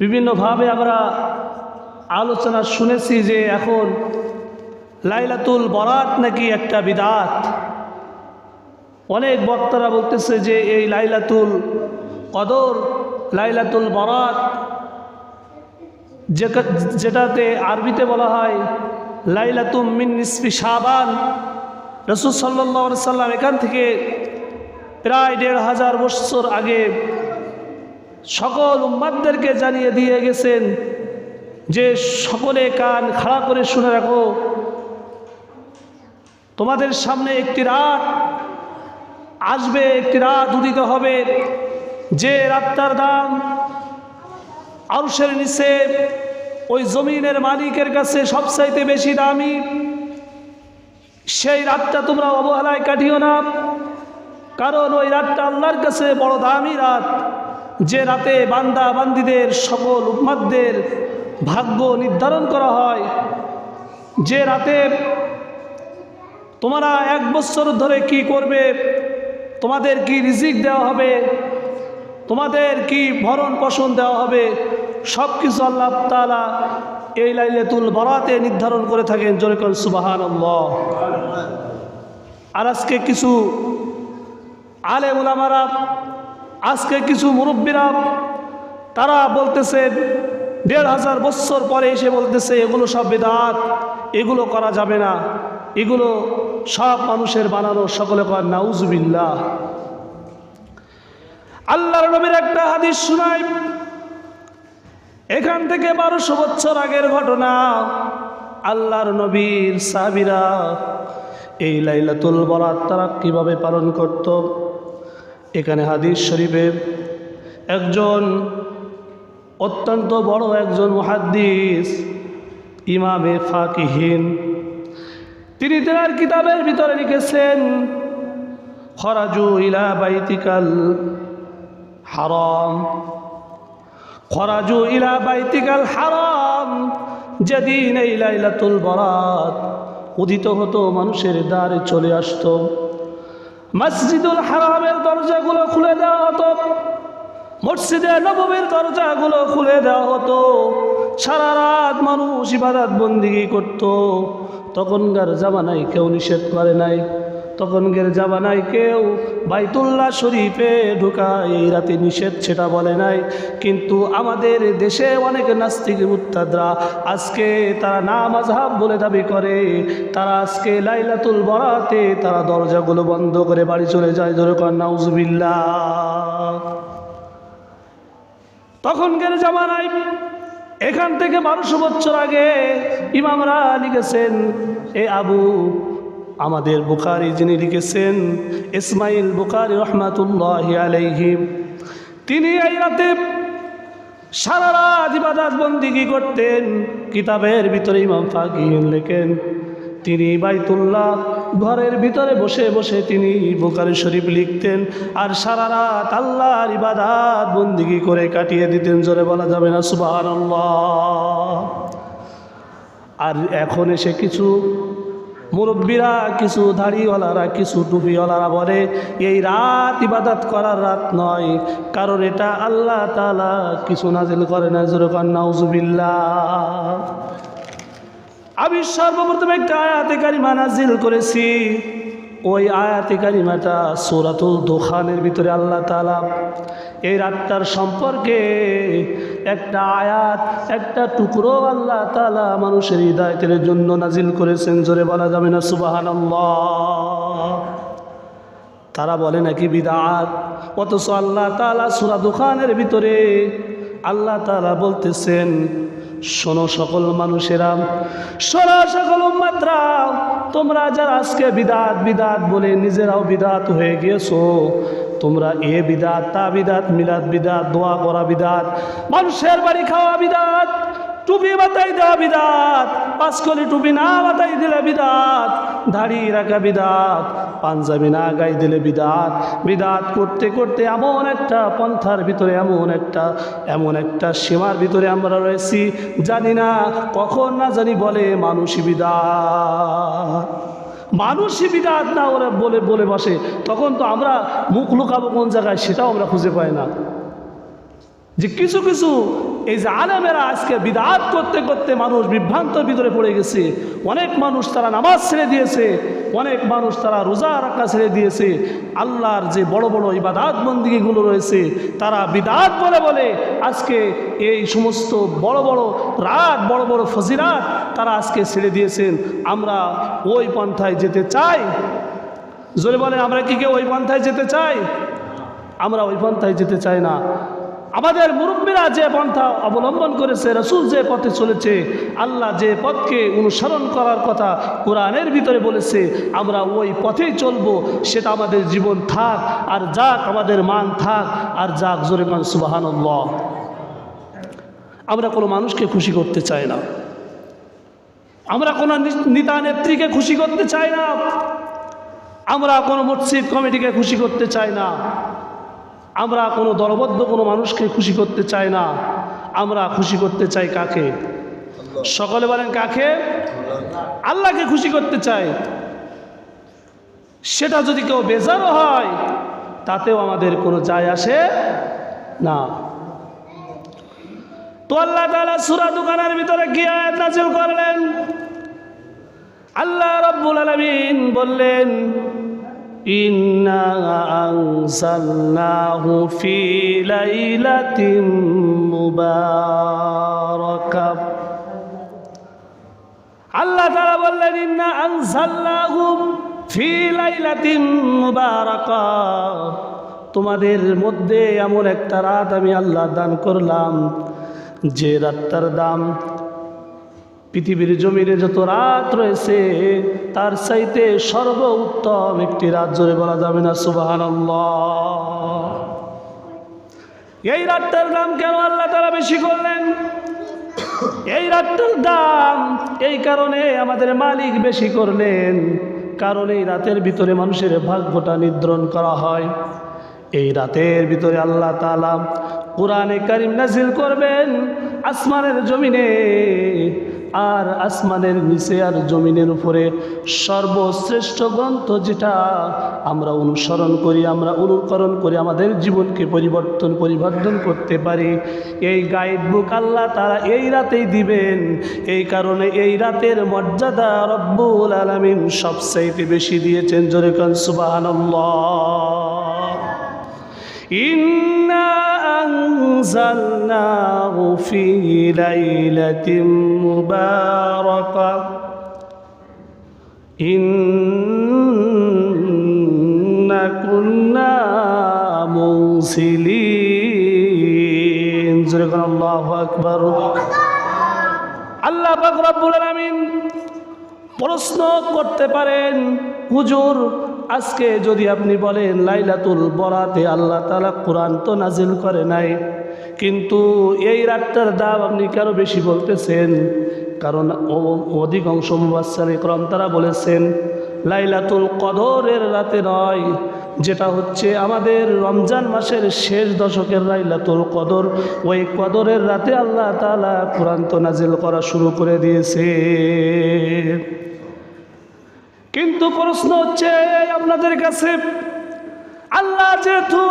বিভিন্নভাবে আমরা আলোচনা শুনেছি যে এখন লাইলাতুল বরাত নাকি একটা বিদাত। অনেক বক্তারা বলতেছে যে এই লাইলাতুল কদর, লাইলাতুল বরাত যেটা- যেটাতে আরবিতে বলা হয় লাইলাতুম মিন নিসফি শাবান। রসুল সাল্লাহ সাল্লাম এখান থেকে প্রায় দেড় হাজার বছর আগে সকল উম্মাদদেরকে জানিয়ে দিয়ে গেছেন যে সকলে কান খাড়া করে শুনে রাখো। তোমাদের সামনে একটি রাত আসবে, একটি রাত উদিত হবে। যে রাতটার দাম আরুষের নিচে, ওই জমিনের মালিকের কাছে সবচাইতে বেশি দামি, সেই রাতটা তোমরা অবহেলায় কাটিও না। কারণ ওই রাতটা আল্লাহর কাছে বড় দামি রাত। যে রাতে বান্দা বান্দিদের সকল উম্মাদদের ভাগ্য নির্ধারণ করা হয়, যে রাতে তোমরা এক বছর ধরে কি করবে, তোমাদের কি রিজিক দেওয়া হবে, তোমাদের কি ভরণ পোষণ দেওয়া হবে সব কিছু আল্লাহ তালা এই লাইলেতুল বরাতে নির্ধারণ করে থাকেন। জোরেকন সুবাহান আর আজকে কিছু আলে উলামারা আজকে কিছু মুরব্বীরা, তারা বলতেছে, দেড় হাজার বছর পরে এসে বলতেছে, এগুলো সব বেদাত, এগুলো করা যাবে না, এগুলো সব মানুষের বানানো, সকলে কর নাউজুবিল্লাহ। আল্লাহর নবীর একটা হাদিস শোনাই। এখান থেকে বারোশো বছর আগের ঘটনা। আল্লাহর নবীর সাহাবিরা এই লাইলাতুল বরাত তারা কীভাবে পালন করত? এখানে হাদিস শরীফে একজন অত্যন্ত বড় একজন মুহাদ্দিস, ইমামে ফাকিহীন। তিনি তেনার কিতাবের ভিতরে লিখেছেন, খরাজু ইলা বাইতিকাল হারাম। খরাজু ইলা বাইতিকাল হারাম। যেদিন এই লাইলাতুল বরাত উদিত হতো, মানুষের দ্বারে চলে আসতো। মসজিদুল হারামের দরজাগুলো খুলে দেওয়া হতো। মসজিদে নবমীর দরজাগুলো খুলে দেওয়া হতো। সারা রাত মানুষ ইবাদত বন্দিগি করত। তখনকার জামানায় কেউ নিষেধ করে নাই। তখনকার জামানায় কেউ। বাইতুল্লাহ শরীফে ঢুকা এই রাতে নিষেধ সেটা বলে নাই। কিন্তু আমাদের দেশে অনেক নাস্তিক মুত্তাদরা আজকে তারা না মাঝহাব বলে দাবি করে। তারা আজকে লাইলাতুল বরাতে তারা দরজাগুলো বন্ধ করে বাড়ি চলে যায়। ধরে কর নাউজুবিল্লাহ। তখনকার জামানায় এখান থেকে বারোশো বছর আগে ইমামরা লিখেছেন, এ আবু আমাদের বুখারি যিনি লিখেছেন ইসমাইল বুখারি রহমাতুল্লাহ আলাইহিম তিনি এই রাতে সারা রাত ইবাদাত বন্দিগি করতেন, কিতাবের ভিতরে ইমাম ফাকিহিন লেখেন। তিনি বাইতুল্লাহ ঘরের ভিতরে বসে বসে তিনি বোকারি শরীফ লিখতেন আর সারা রাত আল্লাহর ইবাদাত বন্দিগি করে কাটিয়ে দিতেন, জোরে বলা যাবে না? সুবাহ আর এখন এসে কিছু মুরব্বীরা, কিছু দাড়িওয়ালারা কিছু টুপিওয়ালারা বলে, এই রাত ইবাদত করার রাত নয়। কারণ এটা আল্লাহ তালা কিছু নাজিল করে না। জোরে নাউজুবিল্লাহ। আমি সর্বপ্রথম একটা আয়াতে কারিমা নাজিল করেছি। ওই আয়াতে কারিমাটা সোরাতুল দোকানের ভিতরে আল্লাহ তালা এই রাতটার সম্পর্কে একটা আয়াত, একটা টুকরো আল্লাহ তালা মানুষের হৃদায়তের জন্য নাজিল করেছেন। জোরে বলা যাবে না সুবাহান তারা বলে নাকি বিদাত? অথচ আল্লাহ তালা সুরা দোকানের ভিতরে আল্লাহ তালা বলতেছেন শোনো সকল মানুষেরা, শোনো সকল মাত্রা তোমরা যারা আজকে বিদাত বিদাত বলে নিজেরাও বিদাত হয়ে গিয়েছো, তোমরা এ বিদাত, তা বিদাত, মিলাদ বিদাত, দোয়া করা বিদাত, মানুষের বাড়ি খাওয়া বিদাত টুপি বাতাই দেওয়া বিদাত পাঁচকলি টুপি না বাতাই দিলে বিদাত, দাড়ি রাখা বিদাত, পাঞ্জাবি না গাই দিলে বিদাত। বিদাত করতে করতে এমন একটা পন্থার ভিতরে, এমন একটা এমন একটা সীমার ভিতরে আমরা রয়েছি। জানি না কখন না জানি বলে মানুষই বিদাত। মানুষই বিদাত না ওরা বলে বলে বসে, তখন তো আমরা মুখ লুকাবো কোন জায়গায়, সেটাও আমরা খুঁজে পাই না। যে কিছু কিছু এই যে আলেমেরা আজকে বিদাত করতে করতে মানুষ বিভ্রান্তর ভিতরে পড়ে গেছে। অনেক মানুষ তারা নামাজ ছেড়ে দিয়েছে, অনেক মানুষ তারা রোজা রাখা ছেড়ে দিয়েছে। আল্লাহর যে বড় বড় ইবাদাত বন্দিগুলো রয়েছে, তারা বিদাত বলে বলে আজকে এই সমস্ত বড় বড় রাত বড় বড় ফজিরাত তারা আজকে ছেড়ে দিয়েছেন। আমরা ওই পন্থায় যেতে চাই। জোরে বলেন, আমরা কি কেউ ওই পন্থায় যেতে চাই? আমরা ওই পন্থায় যেতে চাই না। আমাদের মুরব্বীরা যে পন্থা অবলম্বন করেছে, রসুল যে পথে চলেছে, আল্লাহ যে পথকে অনুসরণ করার কথা কোরআনের ভিতরে বলেছে, আমরা ওই পথেই চলবো, সেটা আমাদের জীবন থাক, আর যাক আমাদের মান থাক, আর যাক জোরে মান সুবাহান আমরা কোনো মানুষকে খুশি করতে চাই না। আমরা কোনো নেতা নেত্রীকে খুশি করতে চাই না। আমরা কোনো মসজিদ কমিটিকে খুশি করতে চাই না। আমরা কোনো দলবদ্ধ কোনো মানুষকে খুশি করতে চাই না। আমরা খুশি করতে চাই কাকে? সকলে বলেন কাকে? আল্লাহকে খুশি করতে চাই। সেটা যদি কেউ বেজারও হয়, তাতেও আমাদের কোনো যায় আসে না। তো আল্লাহ তাআলা সূরা দোকানের ভিতরে আয়াত নাজিল করলেন? আল্লাহ রাব্বুল আলামিন বললেন ইন্না আনজালনাহু ফি লাইলাতিন মুবারাকাহ আল্লাহ তাআলা বললেন, ইন্না আনজালনাহু ফি লাইলাতিন মুবারাকাহ তোমাদের মধ্যে এমন একটা রাত আমি আল্লাহ দান করলাম, যে রাতটার দাম পৃথিবীর জমিনে যত রাত রয়েছে, তার চাইতে সর্ব উত্তম একটি রাত জোরে বলা যাবে না সুবাহান এই রাতটার দাম কেন আল্লাহ তারা বেশি করলেন? এই রাতটার দাম এই কারণে আমাদের মালিক বেশি করলেন, কারণ এই রাতের ভিতরে মানুষের ভাগ্যটা নিদ্রণ করা হয়। এই রাতের ভিতরে আল্লাহ তালা কোরআনে কারিম নাজিল করবেন, আসমানের জমিনে আর আসমানের নিচে আর জমিনের উপরে সর্বশ্রেষ্ঠ গ্রন্থ যেটা, আমরা অনুসরণ করি, আমরা অনুকরণ করে আমাদের জীবনকে পরিবর্তন পরিবর্তন করতে পারি। এই গাইড বুক আল্লাহ তারা এই রাতেই দিবেন। এই কারণে এই রাতের মর্যাদা রব্বুল আলমিন সবচাইতে বেশি দিয়েছেন। জোরে কান সুবাহ ইন্না أنزلناه في ليلة مباركة إنا كنا مرسلين زرق الله أكبر আল্লাহ পাক রব্বুল আলামিন প্রশ্ন করতে পারেন হুজুর আজকে যদি আপনি বলেন, লাইলাতুল বরাতে আল্লাহ তালা কোরআন তো নাজিল করে নাই, কিন্তু এই রাতটার দাম আপনি কেন বেশি বলতেছেন? কারণ অধিকাংশ মুবাসানি ক্রম তারা বলেছেন, লাইলাতুল কদরের রাতে নয়, যেটা হচ্ছে আমাদের রমজান মাসের শেষ দশকের লাইলাতুল কদর। ওই কদরের রাতে আল্লাহ তালা কোরআন তো নাজিল করা শুরু করে দিয়েছে কিন্তু প্রশ্ন হচ্ছে আপনাদের কাছে, আল্লাহ যেহেতু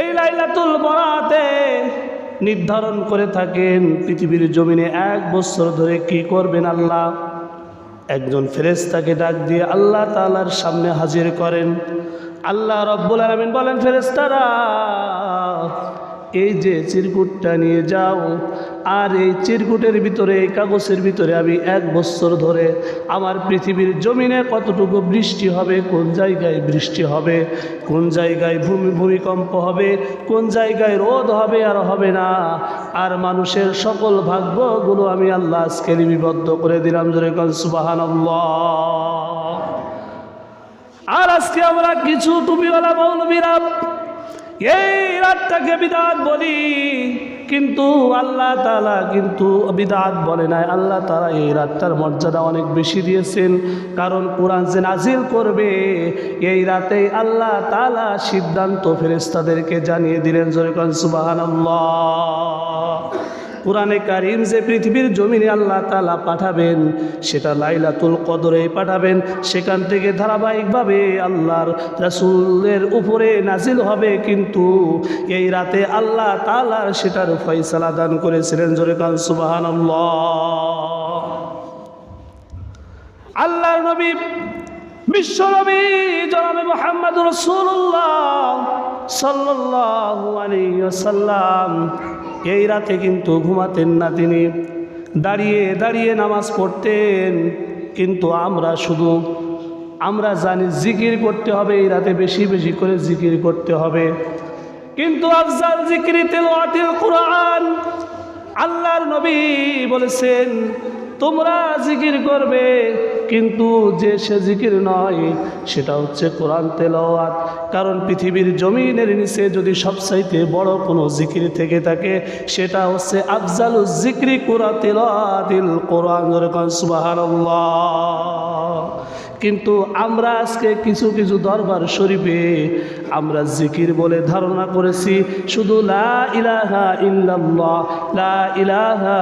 এই লাইলাতুল বরাতে নির্ধারণ করে থাকেন, পৃথিবীর জমিনে এক বছর ধরে কি করবেন আল্লাহ? একজন ফেরেস্তাকে ডাক দিয়ে আল্লাহ তালার সামনে হাজির করেন। আল্লাহ রব্বুল আলমিন বলেন ফেরেস্তারা এই যে চিরকুটটা নিয়ে যাও, আর এই চিরকুটের ভিতরে, এই কাগজের ভিতরে আমি এক বছর ধরে আমার পৃথিবীর জমিনে কতটুকু বৃষ্টি হবে, কোন জায়গায় বৃষ্টি হবে, কোন জায়গায় ভূমি, ভূমিকম্প হবে, কোন জায়গায় রোদ হবে আর হবে না। আর মানুষের সকল ভাগ্যগুলো আমি আল্লাহ আজকে লিপিবদ্ধ করে দিলাম, জোরে সুবাহান আর আজকে আমরা কিছু টুপিওয়ালা মৌলবীরা এই রাতটাকে বিদাত বলি। কিন্তু আল্লাহ তালা কিন্তু বিদাত বলে নাই। আল্লাহ তালা এই রাতটার মর্যাদা অনেক বেশি দিয়েছেন। কারণ কোরআন যে নাজিল করবে, এই রাতেই আল্লাহ তালা সিদ্ধান্ত ফেরেস্তাদেরকে জানিয়ে দিলেন জরিকান সুবাহান কোরআনে কারিম যে পৃথিবীর জমিনে আল্লাহ তালা পাঠাবেন, সেটা লাইলাতুল কদরে পাঠাবেন। সেখান থেকে ধারাবাহিকভাবে আল্লাহর রাসুলের উপরে নাজিল হবে, কিন্তু এই রাতে আল্লাহ তালার সেটার ফয়সালা দান করেছিলেন। জোরে কান সুবাহান আল্লাহর নবী, বিশ্ব নবী জনাবে মোহাম্মদ রসুল্লাহ সাল্লাল্লাহু আলাইহি ওয়াসাল্লাম এই রাতে কিন্তু ঘুমাতেন না তিনি। দাঁড়িয়ে দাঁড়িয়ে নামাজ পড়তেন। কিন্তু আমরা শুধু, আমরা জানি জিকির করতে হবে, এই রাতে বেশি বেশি করে জিকির করতে হবে। কিন্তু আফজাল জিকির তেলাওয়াতিল কোরআন, আল্লাহর নবী বলেছেন, তোমরা জিকির করবে, কিন্তু যে সে জিকির নয়, সেটা হচ্ছে কোরআন তেলাওয়াত। কারণ পৃথিবীর জমিনের নিচে যদি সবচাইতে বড় কোনো জিকির থেকে থাকে, সেটা হচ্ছে আফজালু জিক্রি কোরআ তেলাওয়াতিল কোরআন। কিন্তু আমরা আজকে কিছু কিছু দরবার শরীফে আমরা জিকির বলে ধারণা করেছি, শুধু লা ইলাহা ইল্লাল্লাহ, লা ইলাহা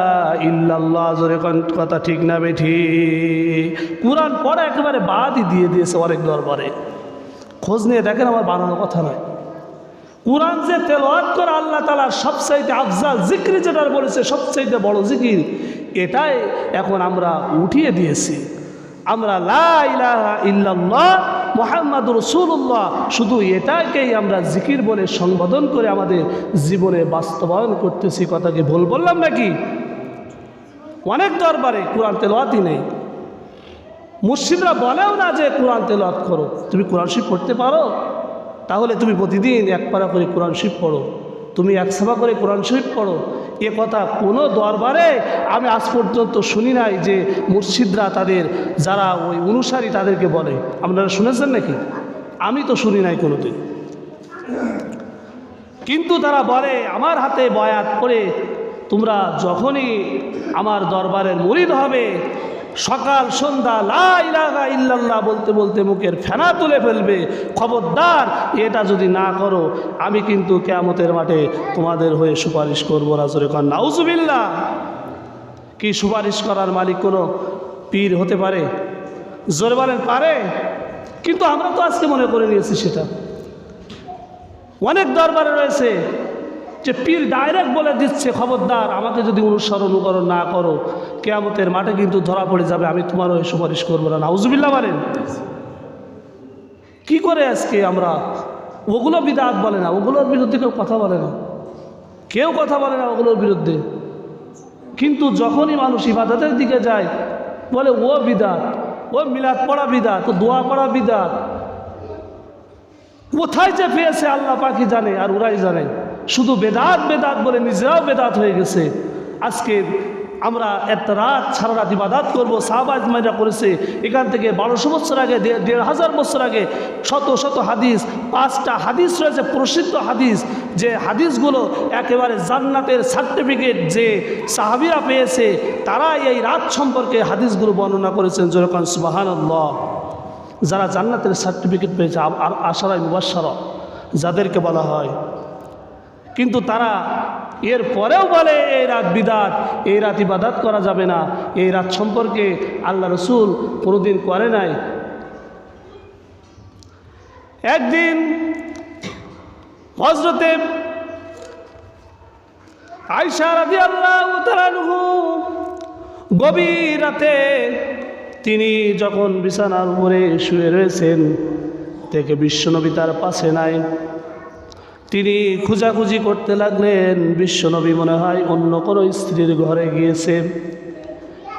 ইল্লাল্লাহ, জোরে কথা ঠিক না বেঠি। কোরআন পড়া একেবারে বাদই দিয়ে দিয়েছে অনেক দরবারে। খোঁজ নিয়ে দেখেন আমার বানানোর কথা নয়। কোরআন যে তেলাওয়াত করে আল্লাহ তালা সবচাইতে আফজাল জিক্রি যেটা বলেছে, সবচাইতে বড় জিকির, এটাই এখন আমরা উঠিয়ে দিয়েছি। আমরা ইল্লাল্লাহ মোহাম্মদ রসুল্লাহ শুধু এটাকেই আমরা জিকির বলে সম্বোধন করে আমাদের জীবনে বাস্তবায়ন করতেছি। কথাকে ভুল বললাম নাকি? অনেক দরবারে কোরআন তেলাওয়াতই নেই। মুর্শিদরা বলেও না যে কোরআন তেলাওয়াত করো। তুমি কোরআন শিব পড়তে পারো? তাহলে তুমি প্রতিদিন এক পারা করে কোরআন শিব পড়ো। তুমি এক সভা করে কোরআন শরীফ পড়ো। এ কথা কোনো দরবারে আমি আজ পর্যন্ত শুনি নাই যে মুর্শিদরা তাদের, যারা ওই অনুসারী তাদেরকে বলে। আপনারা শুনেছেন নাকি? আমি তো শুনি নাই কোনোদিন। কিন্তু তারা বলে, আমার হাতে বয়াত করে তোমরা যখনই আমার দরবারের মুরিদ হবে সকাল, সন্ধ্যা, লা ইলাহা ইল্লাল্লাহ বলতে বলতে মুখের ফেনা তুলে ফেলবে। খবরদার, এটা যদি না করো, আমি কিন্তু কেয়ামতের মাঠে তোমাদের হয়ে সুপারিশ করব রাজরে খান নাউজুবিল্লা কি সুপারিশ করার মালিক কোনো পীর হতে পারে? জোরে বলেন, পারে। কিন্তু আমরা তো আজকে মনে করে নিয়েছি সেটা। অনেক দরবারে রয়েছে যে পীর ডাইরেক্ট বলে দিচ্ছে, খবরদার, আমাকে যদি অনুসরণ অনুকরণ না করো, কেয়ামতের মাঠে কিন্তু ধরা পড়ে যাবে, আমি তোমার ওই সুপারিশ করব না। নাউজুবিল্লা বলেন। কি করে আজকে আমরা? ওগুলো বিদাত বলে না, ওগুলোর বিরুদ্ধে কেউ কথা বলে না। কেউ কথা বলে না ওগুলোর বিরুদ্ধে। কিন্তু যখনই মানুষ ইবাদতের দিকে যায়, বলে, ও বিদাত, ও মিলাদ পড়া বিদাত দোয়া পড়া বিদাত, কোথায় যে পেয়েছে আল্লাহ পাখি জানে, আর ওরাই জানে। শুধু বেদাত বেদাত বলে নিজেরাও বেদাত হয়ে গেছে। আজকে আমরা এত রাত, সারা রাত ইবাদাত করব সাহবাজ মাইরা করেছে। এখান থেকে বারোশো বছর আগে, দেড় হাজার বছর আগে শত শত হাদিস, পাঁচটা হাদিস রয়েছে, প্রসিদ্ধ হাদিস, যে হাদিসগুলো একেবারে জান্নাতের সার্টিফিকেট যে সাহাবিরা পেয়েছে তারা এই রাত সম্পর্কে হাদিসগুলো বর্ণনা করেছেন যেরকম সুবাহান যারা জান্নাতের সার্টিফিকেট পেয়েছে আর আশারাই মুবাসারা যাদেরকে বলা হয় কিন্তু তারা এর পরেও বলে, এই রাত বিদাত, এই রাত ইবাদাত করা যাবে না। এই রাত সম্পর্কে আল্লাহ রসুল কোনোদিন করে নাই। একদিন হজরতে আয়সা রাজি আল্লাহ গভীর রাতে তিনি যখন বিছানার উপরে শুয়ে রয়েছেন থেকে বিশ্বনবী তার পাশে নাই। তিনি খুঁজাখুঁজি করতে লাগলেন। বিশ্বনবী মনে হয় অন্য কোনো স্ত্রীর ঘরে গিয়েছে।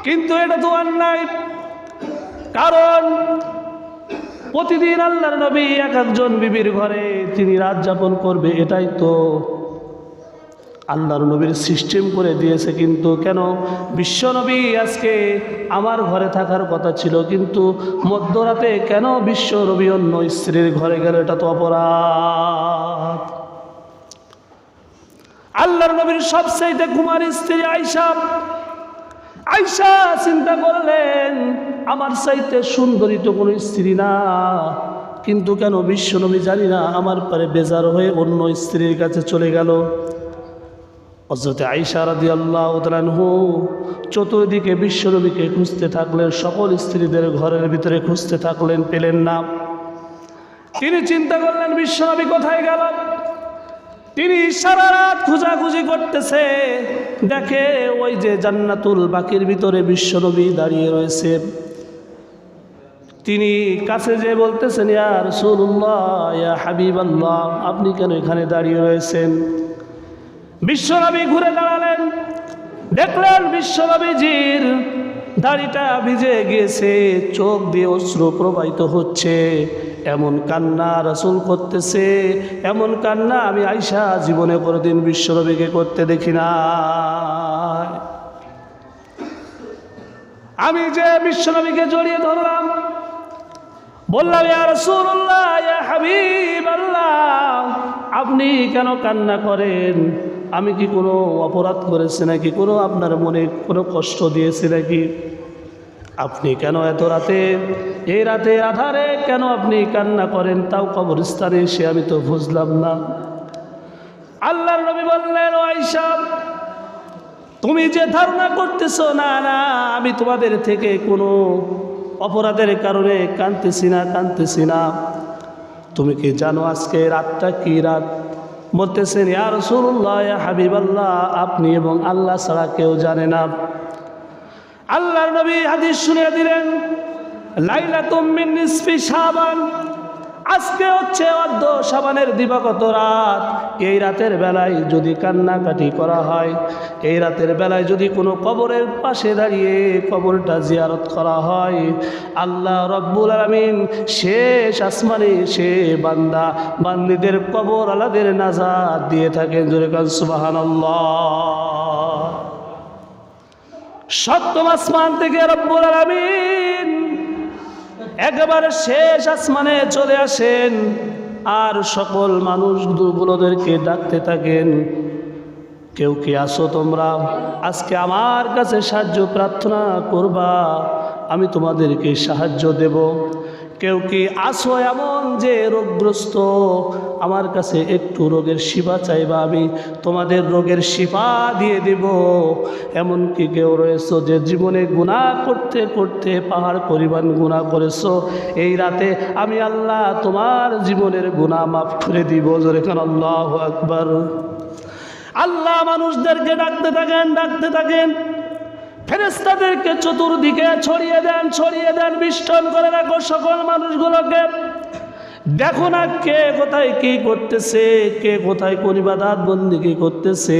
কিন্তু এটা তো অন্যায় কারণ প্রতিদিন আল্লাহর নবী এক একজন বিবির ঘরে তিনি রাত যাপন করবে, এটাই তো আল্লাহর নবীর সিস্টেম করে দিয়েছে। কিন্তু কেন? বিশ্বনবী আজকে আমার ঘরে থাকার কথা ছিল, কিন্তু মধ্যরাতে কেন বিশ্ব নবী অন্য স্ত্রীর ঘরে গেল? এটা তো অপরাধ। আল্লাহর নবীর সবচাইতে কুমার স্ত্রী আইসা আইসা চিন্তা করলেন, আমার চাইতে সুন্দরী তো কোনো স্ত্রী না। কিন্তু কেন বিশ্বনবী জানি না, আমার পরে বেজার হয়ে অন্য স্ত্রীর কাছে চলে গেল। হজরতে আইসা রাদি আল্লাহ উদরানহু চতুর্দিকে বিশ্বনবীকে খুঁজতে থাকলেন, সকল স্ত্রীদের ঘরের ভিতরে খুঁজতে থাকলেন, পেলেন না। তিনি চিন্তা করলেন বিশ্বনবী কোথায় গেল? তিনি সারা রাত খোঁজাখুঁজি করতেছে। দেখে ওই যে জান্নাতুল বাকির ভিতরে বিশ্বনবী দাঁড়িয়ে রয়েছে। তিনি কাছে যে বলতেছেন, ইয়া রসুল্লাহ ইয়া হাবিব আল্লাহ আপনি কেন এখানে দাঁড়িয়ে রয়েছেন? বিশ্বনবী ঘুরে দাঁড়ালেন। দেখলেন বিশ্বনবীজির দাড়িটা ভিজে গিয়েছে, চোখ দিয়ে অশ্রু প্রবাহিত হচ্ছে। এমন কান্না রসুল করতেছে, এমন কান্না আমি আইসা জীবনে কোনোদিন বিশ্বনবীকে করতে দেখি না আমি যে বিশ্বনবীকে জড়িয়ে ধরলাম, বললাম আপনি কেন কান্না করেন? আমি কি কোনো অপরাধ করেছি নাকি? কোনো আপনার মনে কোনো কষ্ট দিয়েছি নাকি? আপনি কেন এত রাতে? এই রাতে আধারে কেন আপনি কান্না করেন? তাও কবরস্থানে সে আমি তো বুঝলাম না। আল্লাহর নবী বললেন, ও আয়েশা, তুমি যে ধারণা করতেছো, না না, আমি তোমাদের থেকে কোনো অপরাধের কারণে কানতেছি না কানতেছি না। তুমি কি জানো আজকে রাতটা কি রাত? বলতেছেন, ইয়া রসুল্লাহ হাবিব আল্লাহ আপনি এবং আল্লাহ ছাড়া কেউ জানে না। আল্লাহর নবী হাদিস শুনিয়ে দিলেন লাইলা তুমিন নিসফি সাবান আজকে হচ্ছে অর্ধ সাবানের দিবাগত রাত। এই রাতের বেলায় যদি কান্নাকাটি করা হয়, এই রাতের বেলায় যদি কোনো কবরের পাশে দাঁড়িয়ে কবরটা জিয়ারত করা হয়, আল্লাহ রব্বুল আলমিন শেষ আসমানে সে বান্দা, বান্দিদের কবর আলাদের নাজাদ দিয়ে থাকেন। জোরে কান সুবাহান সপ্তম আসমান থেকে রব্বুল আলমিন একেবারে শেষ আসমানে চলে আসেন। আর সকল মানুষ দুর্বলদেরকে ডাকতে থাকেন। কেউ কি আসো তোমরা? আজকে আমার কাছে সাহায্য, প্রার্থনা করবা। আমি তোমাদেরকে সাহায্য দেব। কেউ কি আসো এমন যে রোগগ্রস্ত? আমার কাছে একটু রোগের শিবা চাইবা আমি, তোমাদের রোগের শিফা দিয়ে দেব। এমন কি কেউ রয়েছো যে জীবনে গুণা করতে করতে পাহাড় পরিমাণ গুণা করেছ, এই রাতে আমি আল্লাহ তোমার জীবনের গুণা মাফ করে দিব। যেখানে আল্লাহ আকবার। আল্লাহ মানুষদেরকে ডাকতে থাকেন ডাকতে থাকেন। ফেরেস্তাদেরকে চতুর্দিকে ছড়িয়ে দেন ছড়িয়ে দেন বিষ্টন করে রাখো সকল মানুষগুলোকে। দেখো না কে কোথায় কি করতেছে, কে কোথায় কোন ইবাদাত বন্দি কি করতেছে।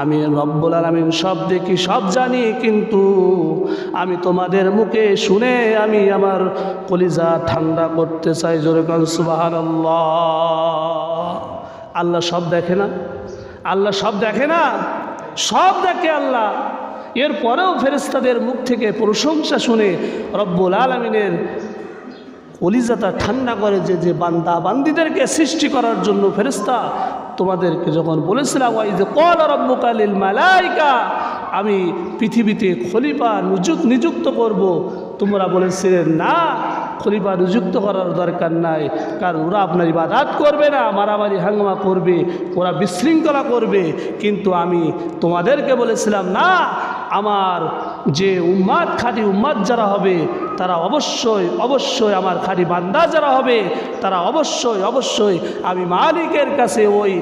আমি রব্বুল আলমিন সব দেখি, সব জানি, কিন্তু আমি তোমাদের মুখে শুনে আমি আমার কলিজা ঠান্ডা করতে চাই, জোরে কান সুবাহান আল্লাহ সব দেখে না? আল্লাহ সব দেখে না? সব দেখে আল্লাহ। এরপরেও ফেরেস্তাদের মুখ থেকে প্রশংসা শুনে রব্বুল আলমিনের কলিজাতা ঠান্ডা করে যে যে বান্দা বান্দিদেরকে সৃষ্টি করার জন্য ফেরেস্তা তোমাদেরকে যখন বলেছিলাম ওই যে কল রব্বকালিল মালাইকা আমি পৃথিবীতে খলিফা নিযুক্ত করব। তোমরা বলেছিলেন না, খলিফা নিযুক্ত করার দরকার নাই, কারণ ওরা আপনার ইবাদাত করবে না, মারামারি, হাঙ্গামা করবে, ওরা বিশৃঙ্খলা করবে। কিন্তু আমি তোমাদেরকে বলেছিলাম, না আমার যে উম্মাদ খাঁটি উম্মাদ যারা হবে, তারা অবশ্যই অবশ্যই আমার খাঁটি বান্দা যারা হবে, তারা অবশ্যই অবশ্যই আমি মালিকের কাছে ওই,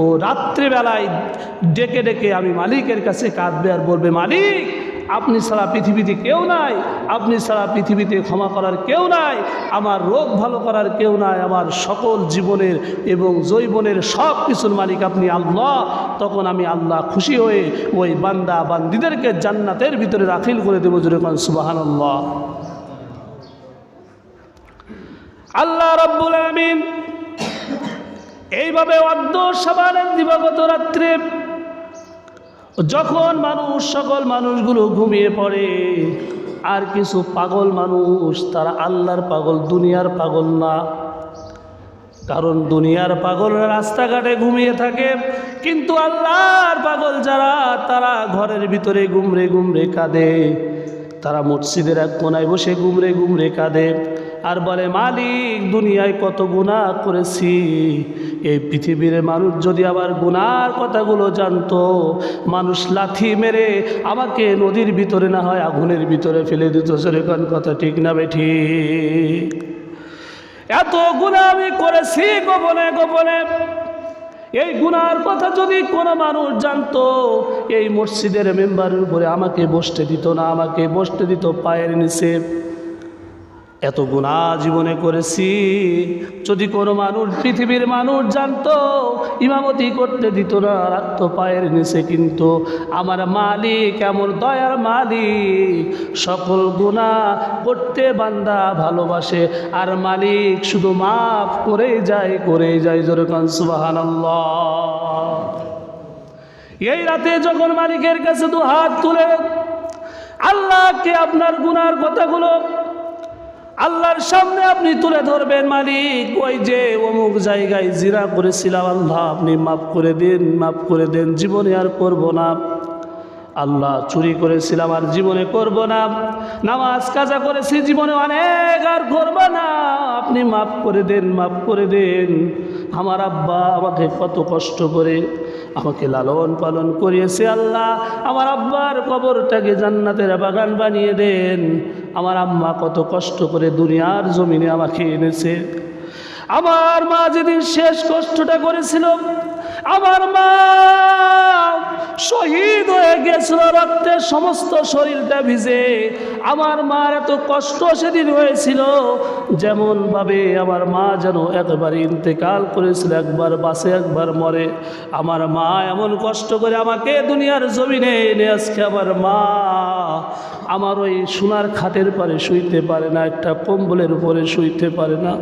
ও রাত্রেবেলায় ডেকে ডেকে আমি মালিকের কাছে কাঁদবে আর বলবে, মালিক আপনি ছাড়া পৃথিবীতে কেউ নাই। আপনি ছাড়া পৃথিবীতে ক্ষমা করার কেউ নাই। আমার রোগ ভালো করার কেউ নাই। আমার সকল জীবনের এবং জৈবনের সব কিছুর মালিক আপনি আল্লাহ। তখন আমি আল্লাহ খুশি হয়ে ওই বান্দা বান্দিদেরকে জান্নাতের ভিতরে দাখিল করে দেবো যেরকম সুবাহান আল্লাহ আল্লাহ রব্বুল আমিন এইভাবে অর্ধ সাবানের দিবাগত রাত্রে যখন মানুষ সকল মানুষগুলো ঘুমিয়ে পড়ে, আর কিছু পাগল মানুষ, তারা আল্লাহর পাগল, দুনিয়ার পাগল না। কারণ দুনিয়ার পাগল রাস্তাঘাটে ঘুমিয়ে থাকে, কিন্তু আল্লাহর পাগল যারা, তারা ঘরের ভিতরে গুমরে গুমরে কাঁদে। তারা মসজিদের এক কোনায় বসে গুমরে গুমরে কাঁদে। আর বলে, মালিক, দুনিয়ায় কত গুণা করেছি। এই পৃথিবীর মানুষ যদি আবার গুনার কথাগুলো জানতো, মানুষ লাথি মেরে আমাকে নদীর ভিতরে না হয় আগুনের ভিতরে ফেলে দিত। সেরকম কথা ঠিক না বেঠি এত গুণা আমি করেছি গোপনে গোপনে। এই গুনার কথা যদি কোনো মানুষ জানতো, এই মসজিদের মেম্বারের উপরে আমাকে বসতে দিত না, আমাকে বসতে দিত পায়ের নিচে। এত গুণা জীবনে করেছি। যদি কোনো মানুষ পৃথিবীর মানুষ জানতো, ইমামতি করতে দিত না, রাখতো পায়ের নিচে কিন্তু। আমার মালিক এমন দয়ার মালিক, সকল গুণা করতে বান্দা ভালোবাসে। আর মালিক শুধু মাফ করেই যায় করেই যায় যেরকম সুবাহান এই রাতে যখন মালিকের কাছে দু হাত তুলে, আল্লাহকে আপনার গুনার কথাগুলো আল্লাহর সামনে আপনি তুলে ধরবেন, মালিক। ওই যে অমুক জায়গায় জিরা করেছিলাম, আল্লাহ, আপনি মাফ করে দিন, মাফ করে দেন, জীবনে আর করব না। আল্লাহ, চুরি করেছিলাম আর জীবনে করব না। নামাজ কাজা করেছি, জীবনে অনেক আর করব না। আপনি মাফ করে দেন, মাফ করে দেন। আমার আব্বা আমাকে কত কষ্ট করে আমাকে লালন পালন করিয়েছে, আল্লাহ। আমার আব্বার কবরটাকে জান্নাতের বাগান বানিয়ে দেন। আমার আম্মা কত কষ্ট করে দুনিয়ার জমিনে আমাকে এনেছে আমার মা যেদিন শেষ কষ্টটা করেছিল আমার মা শহীদ হয়ে গেছিল রক্তের সমস্ত শরীরটা ভিজে। আমার মার এত কষ্ট সেদিন হয়েছিল যেমন ভাবে আমার মা যেন একবার ইন্তেকাল করেছিল, একবার বাসে একবার মরে। আমার মা এমন কষ্ট করে আমাকে দুনিয়ার জমিনে এনে আজকে আমার মা আমার ওই সোনার খাটের পরে শুইতে পারে না, একটা কম্বলের উপরে শুইতে পারে না।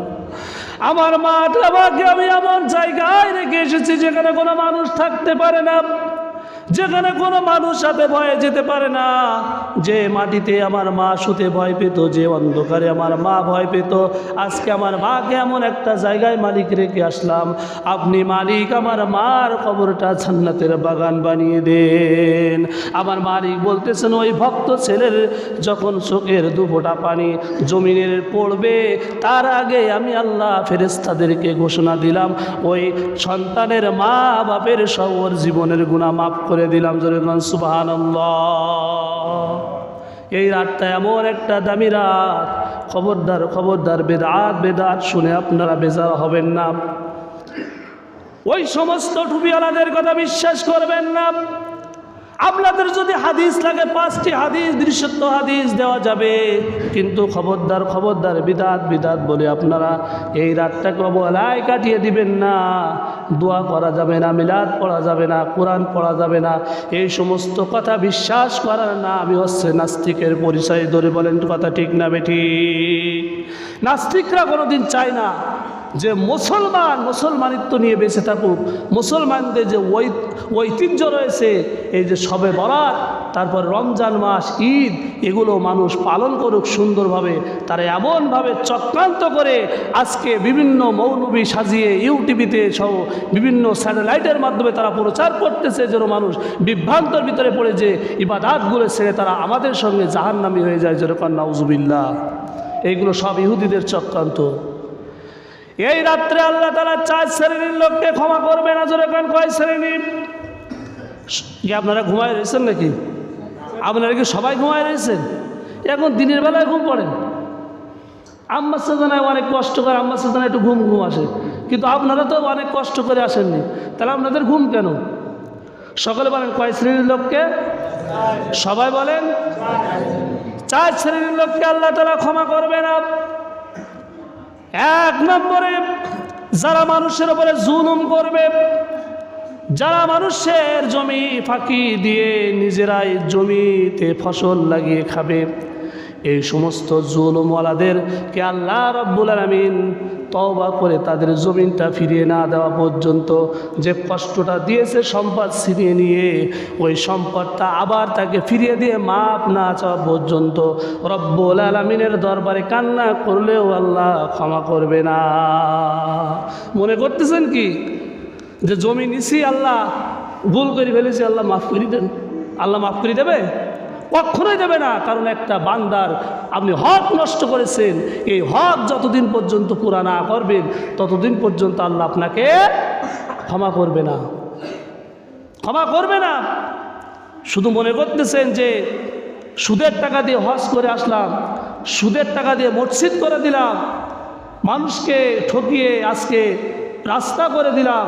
আমার মাঠ আমাকে আমি এমন জায়গায় রেখে এসেছি যেখানে কোনো মানুষ থাকতে পারে না। যেখানে কোনো মানুষ সাথে ভয়ে যেতে পারে না। যে মাটিতে আমার মা শুতে ভয় পেত, যে অন্ধকারে আমার মা ভয় পেত, আজকে আমার মাকে এমন একটা জায়গায় মালিক রেখে আসলাম। আপনি মালিক, আমার মার কবরটা জান্নাতের বাগান বানিয়ে দেন। আমার মালিক বলতেছেন, ওই ভক্ত ছেলের যখন চোখের দুফোটা পানি জমিনের পড়বে, তার আগে আমি আল্লাহ ফেরেস্তাদেরকে ঘোষণা দিলাম, ওই সন্তানের মা বাপের সব ওর জীবনের গুণা মাফ করে দিলাম যেরকম সুবাহান এই রাতটা এমন একটা দামি রাত। খবরদার খবরদার, বেদাত বেদাত শুনে আপনারা বেজার হবেন না। ওই সমস্ত টুপিওয়ালাদের কথা বিশ্বাস করবেন না। আপনাদের যদি হাদিস লাগে, পাঁচটি হাদিস দৃশ্যত্ব হাদিস দেওয়া যাবে। কিন্তু খবরদার খবরদার, বিদাত বিদাত বলে আপনারা এই রাতটাকে অবহেলায় কাটিয়ে দিবেন না। দোয়া করা যাবে না, মিলাদ পড়া যাবে না, কোরআন পড়া যাবে না। এই সমস্ত কথা বিশ্বাস করার না। আমি হচ্ছে নাস্তিকের পরিচয় ধরে বলেন, কথা ঠিক না বেঠি নাস্তিকরা কোনোদিন চায় না যে মুসলমান মুসলমানিত্ব নিয়ে বেঁচে থাকুক, মুসলমানদের যে ঐতিহ্য রয়েছে, এই যে সবে বরাত, তারপর রমজান মাস, ঈদ, এগুলো মানুষ পালন করুক সুন্দরভাবে, তারা এমনভাবে চক্রান্ত করে আজকে বিভিন্ন মৌলবি সাজিয়ে ইউটিভিতে সহ বিভিন্ন স্যাটেলাইটের মাধ্যমে তারা প্রচার করতেছে যেন মানুষ বিভ্রান্তর ভিতরে পড়ে যে ইবাদাতগুলো ছেড়ে তারা আমাদের সঙ্গে জাহান্নামি হয়ে যায় যেরকম নাউজুবিল্লাহ। এইগুলো সব ইহুদিদের চক্রান্ত। এই রাত্রে আল্লাহ তালা চার শ্রেণির লোককে ক্ষমা করবে না, জোরে কান, কয় শ্রেণি? কি আপনারা ঘুমায় রয়েছেন নাকি? আপনারা কি সবাই ঘুমায় রয়েছেন? এখন দিনের বেলায় ঘুম পড়েন আম্মা সাজানায় অনেক কষ্ট করে, আম্মা সাজানায় একটু ঘুম ঘুম আসে। কিন্তু আপনারা তো অনেক কষ্ট করে আসেননি। তাহলে আপনাদের ঘুম কেন? সকলে বলেন, কয় শ্রেণির লোককে? সবাই বলেন, চার শ্রেণির লোককে আল্লাহ তালা ক্ষমা করবে না। এক নম্বরে যারা মানুষের উপরে জুলুম করবে, যারা মানুষের জমি ফাঁকি দিয়ে নিজেরাই জমিতে ফসল লাগিয়ে খাবে, এই সমস্ত জুলুমওয়ালাদেরকে আল্লাহ রব্বুল আলমিন তওবা করে তাদের জমিনটা ফিরিয়ে না দেওয়া পর্যন্ত যে কষ্টটা দিয়েছে সম্পদ ছিনিয়ে নিয়ে, ওই সম্পদটা আবার তাকে ফিরিয়ে দিয়ে মাপ না চাওয়া পর্যন্ত রব্বুল আলমিনের দরবারে কান্না করলেও আল্লাহ ক্ষমা করবে না। মনে করতেছেন কি? যে জমি নিছি আল্লাহ, ভুল করে ফেলেছি, আল্লাহ মাফ করে দেন। আল্লাহ মাফ করে দেবে? কখনোই দেবে না। কারণ একটা বান্দার আপনি হক নষ্ট করেছেন। এই হক যতদিন পর্যন্ত পুরা না করবেন, ততদিন পর্যন্ত আল্লাহ আপনাকে ক্ষমা করবে না। ক্ষমা করবে না। শুধু মনে করতেছেন যে, সুদের টাকা দিয়ে হজ করে আসলাম, সুদের টাকা দিয়ে মসজিদ করে দিলাম, মানুষকে ঠকিয়ে আজকে রাস্তা করে দিলাম,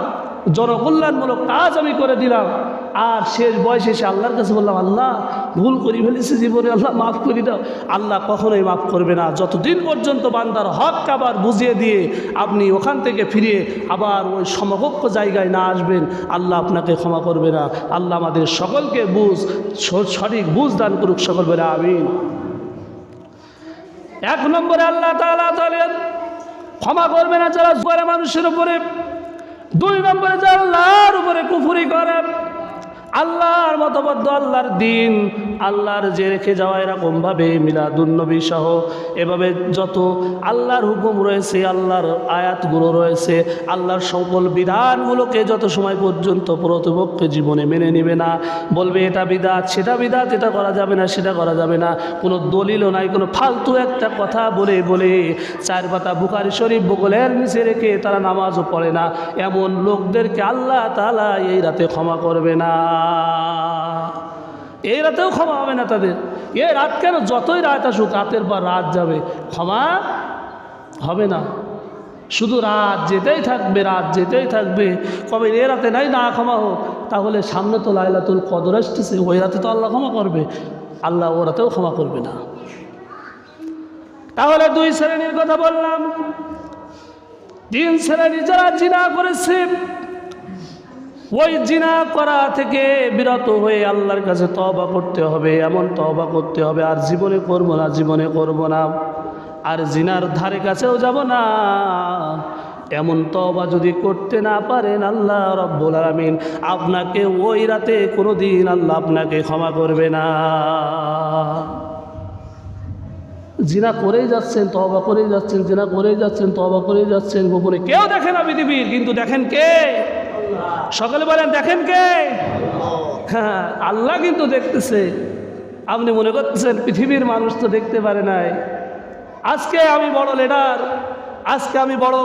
জনকল্যাণমূলক কাজ আমি করে দিলাম। আর শেষ বয়সে এসে আল্লাহর কাছে বললাম, আল্লাহ, ভুল করি ফেলেছি জীবনে, আল্লাহ মাফ করি দাও। আল্লাহ কখনোই মাফ করবে না। যতদিন পর্যন্ত বান্দার হক আবার বুঝিয়ে দিয়ে আপনি ওখান থেকে ফিরে আবার ওই সমকক্ষ জায়গায় না আসবেন, আল্লাহ আপনাকে ক্ষমা করবে না। আল্লাহ আমাদের সকলকে বুঝ সঠিক বুঝ দান করুক সকল বেলা, আমিন। এক নম্বরে আল্লাহ তাআলা বলেন, ক্ষমা করবে না যারা মানুষের উপরে। দুই নম্বরে যারা আল্লাহর উপরে কুফুরি করে। আল্লাহর মতবদ্ধ আল্লাহর দিন, আল্লাহর যে রেখে যাওয়া এরকমভাবে মিলাদুন্নবী সহ, এভাবে যত আল্লাহর হুকুম রয়েছে, আল্লাহর আয়াতগুলো রয়েছে, আল্লাহর সকল বিধানগুলোকে যত সময় পর্যন্ত প্রতিপক্ষে জীবনে মেনে নেবে না, বলবে এটা বিদাত, সেটা বিদাত, এটা করা যাবে না, সেটা করা যাবে না, কোনো দলিলও নাই, কোনো ফালতু একটা কথা বলে বলে চার পাতা বুকারি শরীফ বগলের নিচে রেখে তারা নামাজও পড়ে না, এমন লোকদেরকে আল্লাহ তালা এই রাতে ক্ষমা করবে না। এই রাতেও ক্ষমা হবে না তাদের। এই রাত কেন? যতই রাত আসুক, রাতের পর রাত যাবে। ক্ষমা হবে না। শুধু রাত যেতেই থাকবে, রাত যেতেই থাকবে। কবে এ রাতে নাই, না ক্ষমা হোক, তাহলে সামনে তো লাইলাতুল কদর আসতেছে। ওই রাতে তো আল্লাহ ক্ষমা করবে। আল্লাহ ও রাতেও ক্ষমা করবে না। তাহলে দুই শ্রেণির কথা বললাম। তিন শ্রেণি যারা জিনা করেছে ওই জিনা করা থেকে বিরত হয়ে আল্লাহর কাছে তবা করতে হবে, এমন তবা করতে হবে, আর জীবনে করব না, জীবনে করব না। আর জিনার ধারে কাছেও যাব না। এমন তবা যদি করতে না পারেন আল্লাহ রব্বুল আলমিন, আপনাকে ওই রাতে কোনো দিন আল্লাহ আপনাকে ক্ষমা করবে না। জিনা করেই যাচ্ছেন তবা করেই যাচ্ছেন, জিনা করেই যাচ্ছেন তবা করেই যাচ্ছেন, গোপনে কেউ দেখে না পৃথিবীর, কিন্তু দেখেন কে? সকালে বলেন, দেখেন কে? হ্যাঁ আল্লাহ কিন্তু দেখতেছে। আপনি মনে করতেছেন, পৃথিবীর মানুষ তো দেখতে পারে নাই। আজকে আমি বড় লিডার আজকে আমি বড়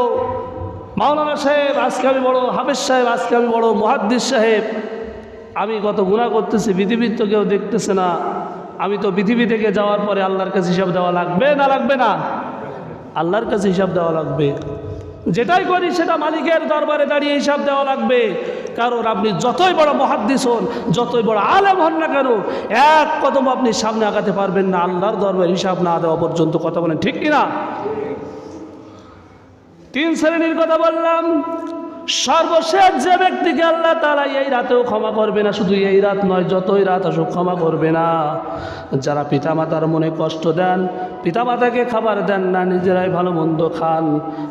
মাওলানা সাহেব, আজকে আমি বড় হাফেজ সাহেব, আজকে আমি বড় মহাদ্দিস সাহেব। আমি কত গুণা করতেছি, পৃথিবীর তো কেউ দেখতেছে না। আমি তো পৃথিবী থেকে যাওয়ার পরে আল্লাহর কাছে হিসাব দেওয়া লাগবে না লাগবে না? আল্লাহর কাছে হিসাব দেওয়া লাগবে। যেটাই করি সেটা মালিকের দরবারে দাঁড়িয়ে হিসাব দেওয়া লাগবে। কারণ আপনি যতই বড় মহাদ্দিস হন, যতই বড় আলেম হন না কেন, এক কদম আপনি সামনে আগাতে পারবেন না, আল্লাহর দরবারে হিসাব না দেওয়া পর্যন্ত। কথা বলেন ঠিক কিনা? তিন শ্রেণির কথা বললাম। সর্বশেষ যে ব্যক্তিকে আল্লাহ তারা এই রাতেও ক্ষমা করবে না, শুধু এই রাত নয়, যতই রাত আসুক ক্ষমা করবে না। যারা পিতামাতার মনে কষ্ট দেন, পিতামাতাকে খাবার দেন না, নিজেরাই ভালো মন্দ খান।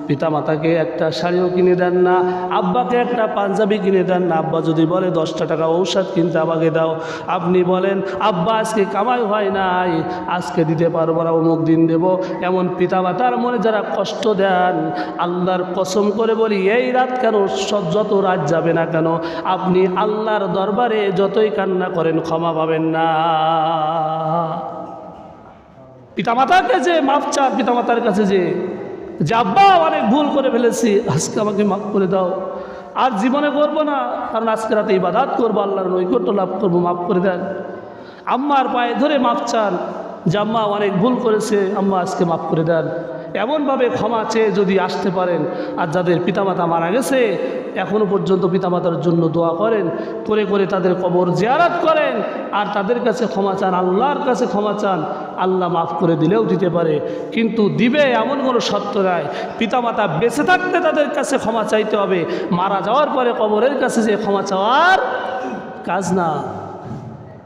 পিতামাতাকে একটা শাড়িও কিনে দেন না, আব্বাকে একটা পাঞ্জাবি কিনে দেন না। আব্বা যদি বলে, দশটা টাকা ঔষধ কিনতে আমাকে দাও। আপনি বলেন, আব্বা, আজকে কামাই হয় নাই, আজকে দিতে পারব না, অমুক দিন দেব। এমন পিতামাতার মনে যারা কষ্ট দেন, আল্লাহর কসম করে বলি, এই রাত কেন সব যত রাত যাবে না কেন? আপনি আল্লাহর দরবারে যতই কান্না করেন, ক্ষমা পাবেন না। পিতামাতাকে যে চান পিতামাতার কাছে যে যে আব্বা, অনেক ভুল করে ফেলেছি, আজকে আমাকে মাফ করে দাও। আর জীবনে করব না, কারণ আজকে রাতে ইবাদাত করব, আল্লাহর নৈকট্য লাভ করব, মাফ করে দেন। আম্মার পায়ে ধরে মাফ চান, যে আম্মা অনেক ভুল করেছে, আম্মা আজকে মাফ করে দেন। এমনভাবে ক্ষমা চেয়ে যদি আসতে পারেন, আর যাদের পিতামাতা মারা গেছে এখনও পর্যন্ত পিতামাতার জন্য দোয়া করেন, করে করে তাদের কবর জিয়ারাত করেন, আর তাদের কাছে ক্ষমা চান, আল্লাহর কাছে ক্ষমা চান, আল্লাহ মাফ করে দিলেও দিতে পারে। কিন্তু দিবে এমন কোনো সত্য নাই। পিতামাতা বেঁচে থাকতে তাদের কাছে ক্ষমা চাইতে হবে। মারা যাওয়ার পরে কবরের কাছে যে ক্ষমা চাওয়ার কাজ না।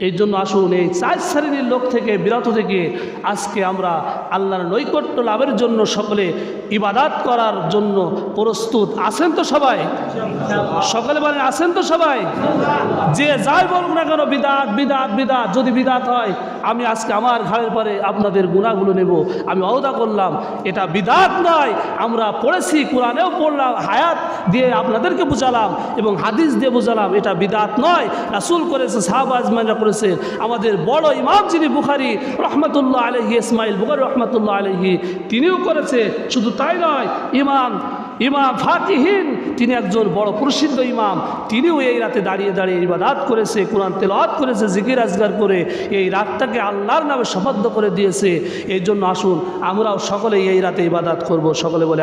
এই জন্য আসুন এই চার শ্রেণির লোক থেকে, বিরত থেকে আজকে আমরা আল্লাহর নৈকট্য লাভের জন্য সকলে ইবাদাত করার জন্য প্রস্তুত। আছেন তো সবাই? সকলে বলেন, আছেন তো সবাই? যে যাই বলুক না কেন, বিদাত বিদাত বিদাত, যদি বিদাত হয়, আমি আজকে আমার ঘরের পরে আপনাদের গুণাগুলো নেব। আমি অহদা করলাম, এটা বিদাত নয়, আমরা পড়েছি, কোরআনেও পড়লাম, হায়াত দিয়ে আপনাদেরকে বুঝালাম এবং হাদিস দিয়ে বুঝালাম, এটা বিদাত নয়। রাসুল করেছে সাহাবাজ মাইনা করেছে করেছেন আমাদের বড় ইমাম যিনি বুখারি, রহমতুল্লাহ আলহি ইসমাইল বুখারি, রহমতুল্লাহ আলহি তিনিও করেছে। শুধু তাই নয়, ইমাম ইমাম ফাকিহীন তিনি একজন বড় প্রসিদ্ধ ইমাম, তিনিও এই রাতে দাঁড়িয়ে দাঁড়িয়ে ইবাদাত করেছে, কোরআন তেলাওয়াত করেছে, জিকির আজগার করে, এই রাতটাকে আল্লাহর নামে শপথ করে দিয়েছে। এই জন্য আসুন, আমরাও সকলে এই রাতে ইবাদাত করব। সকলে বলে